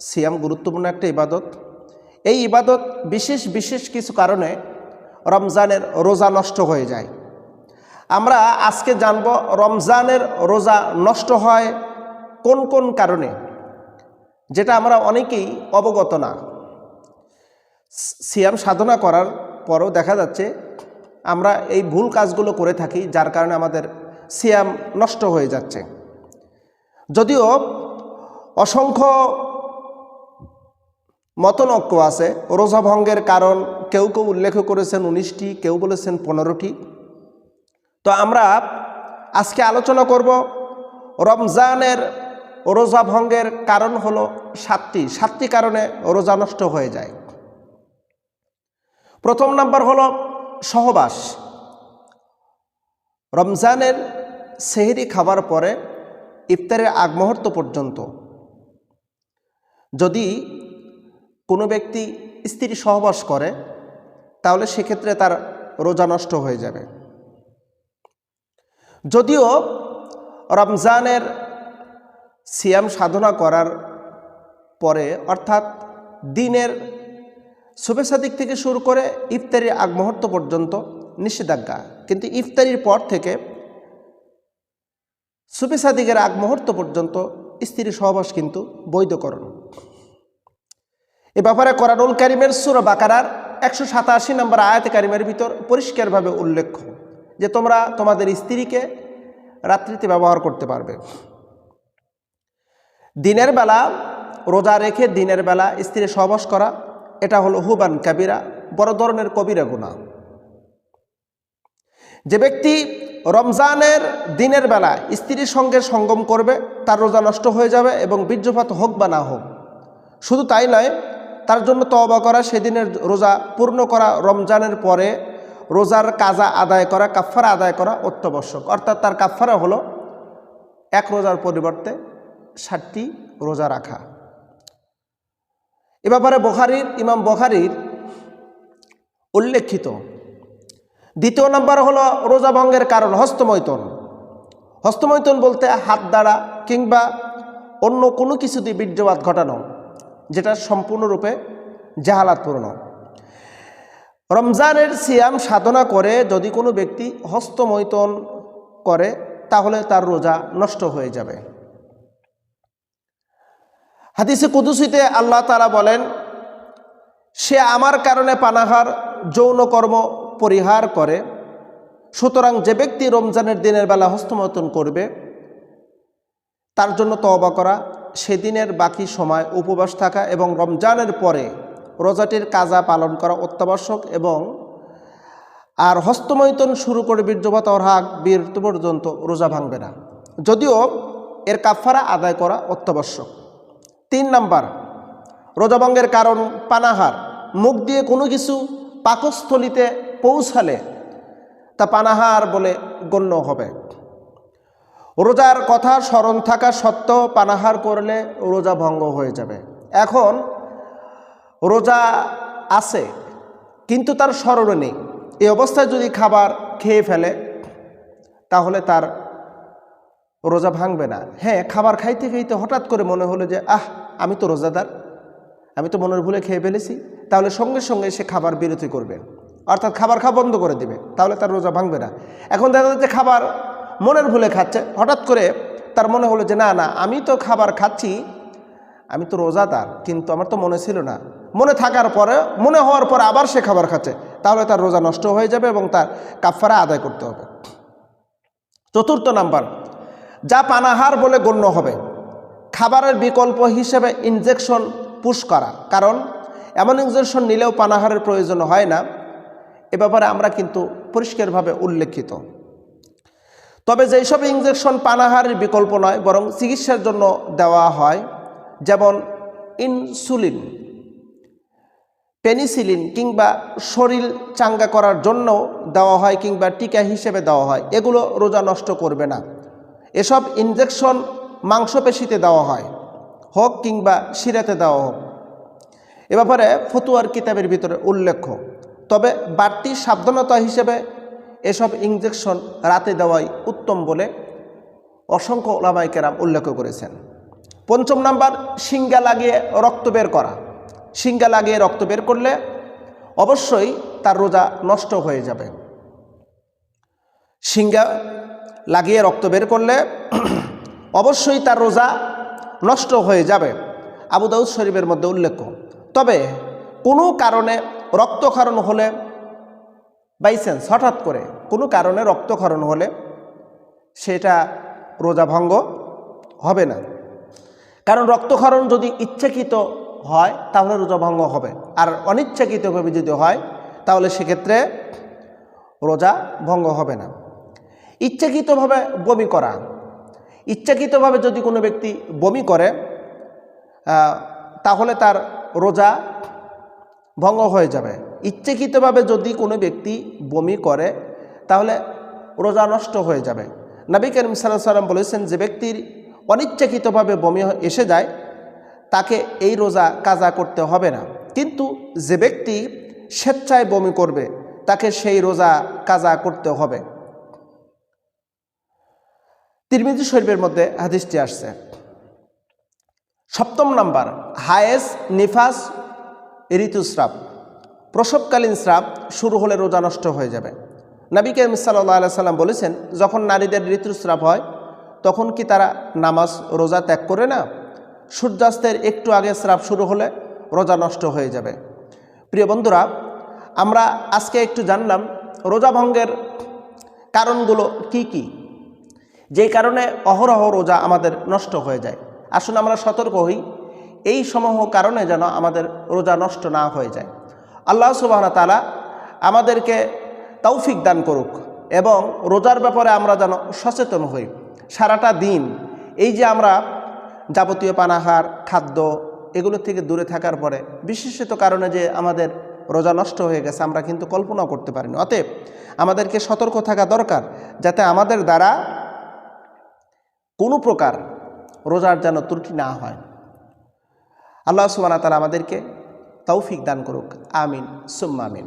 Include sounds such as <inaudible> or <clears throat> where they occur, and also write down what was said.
সিয়াম গুরুত্বপূর্ণ একটা ইবাদত। এই ইবাদত বিশেষ বিশেষ কিছু কারণে রমজানের রোজা নষ্ট হয়ে যায়। আমরা আজকে জানব রমজানের রোজা নষ্ট হয় কোন কোন কারণে, যেটা আমরা অনেকেই অবগত না। সিয়াম সাধনা করার পরও দেখা যাচ্ছে আমরা এই ভুল কাজগুলো করে থাকি, যার কারণে আমাদের সিয়াম নষ্ট হয়ে যাচ্ছে। যদিও অসংখ্য মতনক্য আছে। রোজা ভঙ্গের কারণ কেউ কেউ উল্লেখ করেছেন উনিশটি, কেউ বলেছেন পনেরোটি। তো আমরা আজকে আলোচনা করব রমজানের রোজা ভঙ্গের কারণ হলো সাতটি। সাতটি কারণে রোজা নষ্ট হয়ে যায়। প্রথম নাম্বার হলো সহবাস। রমজানের সেহরি খাবার পরে ইফতারের আগ মুহূর্ত পর্যন্ত যদি কোনো ব্যক্তি স্ত্রী সহবাস করে, তাহলে সেক্ষেত্রে তার রোজা নষ্ট হয়ে যাবে। যদিও রমজানের সিয়াম সাধনা করার পরে, অর্থাৎ দিনের শুভেচ্ছা দিক থেকে শুরু করে ইফতারির আগ মুহূর্ত পর্যন্ত নিষেধাজ্ঞা, কিন্তু ইফতারির পর থেকে শুভেচ্ছা দিকের আগ মুহূর্ত পর্যন্ত স্ত্রী সহবাস কিন্তু বৈধকরণ। এ ব্যাপারে করানুল কারিমের সুর বাকারার একশো সাতাশি নম্বর আয়াত কারিমের ভিতর পরিষ্কারভাবে উল্লেখ্য যে তোমরা তোমাদের স্ত্রীকে রাত্রিতে ব্যবহার করতে পারবে। দিনের বেলা রোজা রেখে দিনের বেলা স্ত্রী সহবাস করা, এটা হলো হুবান কাবিরা, বড় ধরনের কবিরা গুণা যে ব্যক্তি রমজানের দিনের বেলা স্ত্রীর সঙ্গে সঙ্গম করবে, তার রোজা নষ্ট হয়ে যাবে এবং বীর্যপাত হোক বা না হোক, শুধু তাই নয় তার জন্য তবা করা, সেদিনের রোজা পূর্ণ করা, রমজানের পরে রোজার কাজা আদায় করা কাফারা আদায় করা অত্যাবশ্যক। অর্থাৎ তার কাফারা হলো এক রোজার পরিবর্তে ষাটটি রোজা রাখা। এ ব্যাপারে বখারির, ইমাম বখারির উল্লেখিত। দ্বিতীয় নম্বর হলো রোজা ভঙ্গের কারণ হস্তমৈতন হস্তমৈতন বলতে হাত দ্বারা কিংবা অন্য কোনো কিছু দিয়ে বীর্যপাত ঘটানো। যেটা সম্পূর্ণরূপে জাহালাতপূর্ণ। রমজানের সিয়াম সাধনা করে যদি কোনো ব্যক্তি হস্তমৈতন করে, তাহলে তার রোজা নষ্ট হয়ে যাবে। হাদিসে কুদুসিতে আল্লাহ তারা বলেন, সে আমার কারণে পানাহার যৌনকর্ম পরিহার করে। সুতরাং যে ব্যক্তি রমজানের দিনের বেলা হস্তমৈতন করবে, তার জন্য তওবা করা সেদিনের বাকি সময় উপবাস থাকা এবং রমজানের পরে রোজাটির কাজা পালন করা অত্যাবশ্যক এবং আর হস্তমৈতন শুরু করে বীর্যপাত হাক বীর পর্যন্ত রোজা ভাঙবে না। যদিও এর কাফারা আদায় করা অত্যাবশ্যক। তিন নাম্বার রোজাভঙ্গের কারণ পানাহার। মুখ দিয়ে কোনো কিছু পাকস্থলিতে পৌঁছালে তা পানাহার বলে গণ্য হবে। রোজার কথা স্মরণ থাকা সত্ত্বেও পানাহার করলে রোজা ভঙ্গ হয়ে যাবে। এখন রোজা আছে, কিন্তু তার স্মরণে নেই। এই অবস্থায় যদি খাবার খেয়ে ফেলে, তাহলে তার রোজা ভাঙবে না। হ্যাঁ খাবার খাইতে খাইতে হঠাৎ করে মনে হলো যে, আহ, আমি তো রোজাদার, আমি তো মনের ভুলে খেয়ে ফেলেছি। তাহলে সঙ্গে সঙ্গে সে খাবার বিরতি করবে। অর্থাৎ খাবার খাওয়া বন্ধ করে দিবে, তাহলে তার রোজা ভাঙবে না। এখন দেখা যাচ্ছে খাবার মনের ভুলে খাচ্ছে। হঠাৎ করে তার মনে হলো যে, না না, আমি তো খাবার খাচ্ছি, আমি তো রোজাদার, কিন্তু আমার তো মনে ছিল না। মনে থাকার পরে, মনে হওয়ার পর আবার সে খাবার খাচ্ছে। তাহলে তার রোজা নষ্ট হয়ে যাবে এবং তার কাফারা আদায় করতে হবে। চতুর্থ নাম্বার, যা পানাহার বলে গণ্য হবে। খাবারের বিকল্প হিসেবে ইনজেকশন পুশ করা। কারণ, এমন ইনজেকশন নিলেও পানাহারের প্রয়োজন হয় না। এ ব্যাপারে আমরা কিন্তু পরিষ্কারভাবে উল্লেখিত। তবে যেই সব ইনজেকশন পানাহারের বিকল্প নয়, বরং চিকিৎসার জন্য দেওয়া হয়, যেমন ইনসুলিন পেনিসিলিন কিংবা শরীর চাঙ্গা করার জন্য দেওয়া হয় কিংবা টিকা হিসেবে দেওয়া হয়। এগুলো রোজা নষ্ট করবে না। এসব ইনজেকশন মাংসপেশিতে দেওয়া হয়, হোক কিংবা শিরাতে দেওয়া হোক। এ ব্যাপারে ফতুয়ার কিতাবের ভিতরে উল্লেখ্য। তবে বাড়তি সাবধানতা হিসেবে এসব ইঞ্জেকশন রাতে দেওয়াই উত্তম বলে অসংখ্য ওলামাই কেরাম উল্লেখ করেছেন। পঞ্চম নাম্বার, শিঙ্গা লাগিয়ে রক্ত বের করা। শিঙ্গা লাগিয়ে রক্ত বের করলে অবশ্যই তার রোজা নষ্ট হয়ে যাবে। শিঙ্গা লাগিয়ে রক্ত বের করলে <clears throat> অবশ্যই তার রোজা নষ্ট হয়ে যাবে। আবু দাউদ শরীফের মধ্যে উল্লেখ। তবে কোনো কারণে রক্তক্ষরণ হলে বাইসেন্স হঠাৎ করে কোনো কারণে রক্তক্ষরণ হলে সেটা রোজা ভঙ্গ হবে না। কারণ রক্তক্ষরণ যদি ইচ্ছাকৃত হয়, তাহলে রোজা ভঙ্গ হবে। আর অনিচ্ছাকৃতভাবে যদি হয়, তাহলে সেক্ষেত্রে রোজা ভঙ্গ হবে না। ইচ্ছাকৃতভাবে বমি করা। ইচ্ছাকৃতভাবে যদি কোনো ব্যক্তি বমি করে তাহলে তার রোজা ভঙ্গ হয়ে যাবে। ইচ্ছাকৃতভাবে যদি কোনো ব্যক্তি বমি করে, তাহলে রোজা নষ্ট হয়ে যাবে। নবী করিম সাল্লাহ সাল্লাম বলেছেন, যে ব্যক্তির অনিচ্ছাকৃতভাবে বমি এসে যায়, তাকে এই রোজা কাজা করতে হবে না। কিন্তু যে ব্যক্তি স্বেচ্ছায় বমি করবে, তাকে সেই রোজা কাজা করতে হবে। তিরমিজি শরীফের মধ্যে হাদিসটি আসছে। সপ্তম নাম্বার, হায়েস, নিফাস, ঋতুস্রাব। প্রসবকালীন স্রাব শুরু হলে রোজা নষ্ট হয়ে যাবে। নবী করিম সাল্লাহ সাল্লাম বলেছেন, যখন নারীদের ঋতুস্রাব হয়, তখন কি তারা নামাজ, রোজা ত্যাগ করে না? সূর্যাস্তের একটু আগে স্রাব শুরু হলে রোজা নষ্ট হয়ে যাবে। প্রিয় বন্ধুরা, আমরা আজকে একটু জানলাম রোজা ভঙ্গের কারণগুলো কি কি? যেই কারণে অহরহ রোজা আমাদের নষ্ট হয়ে যায়। আসুন আমরা সতর্ক হই, এই সমূহ কারণে যেন আমাদের রোজা নষ্ট না হয়ে যায়। আল্লাহ সুবাহ তালা আমাদেরকে তৌফিক দান করুক এবং রোজার ব্যাপারে আমরা যেন সচেতন হই। সারাটা দিন এই যে আমরা যাবতীয় পানাহার, খাদ্য এগুলো থেকে দূরে থাকার পরে বিশেষিত কারণে যে আমাদের রোজা নষ্ট হয়ে গেছে, আমরা কিন্তু কল্পনাও করতে পারিনি। অতএব আমাদেরকে সতর্ক থাকা দরকার যাতে আমাদের দ্বারা কোনো প্রকার রোজার যেন ত্রুটি না হয়। আল্লাহ সুবানা তালা আমাদেরকে তৌফিক দান করুক। আমিন সুম্মা আমিন।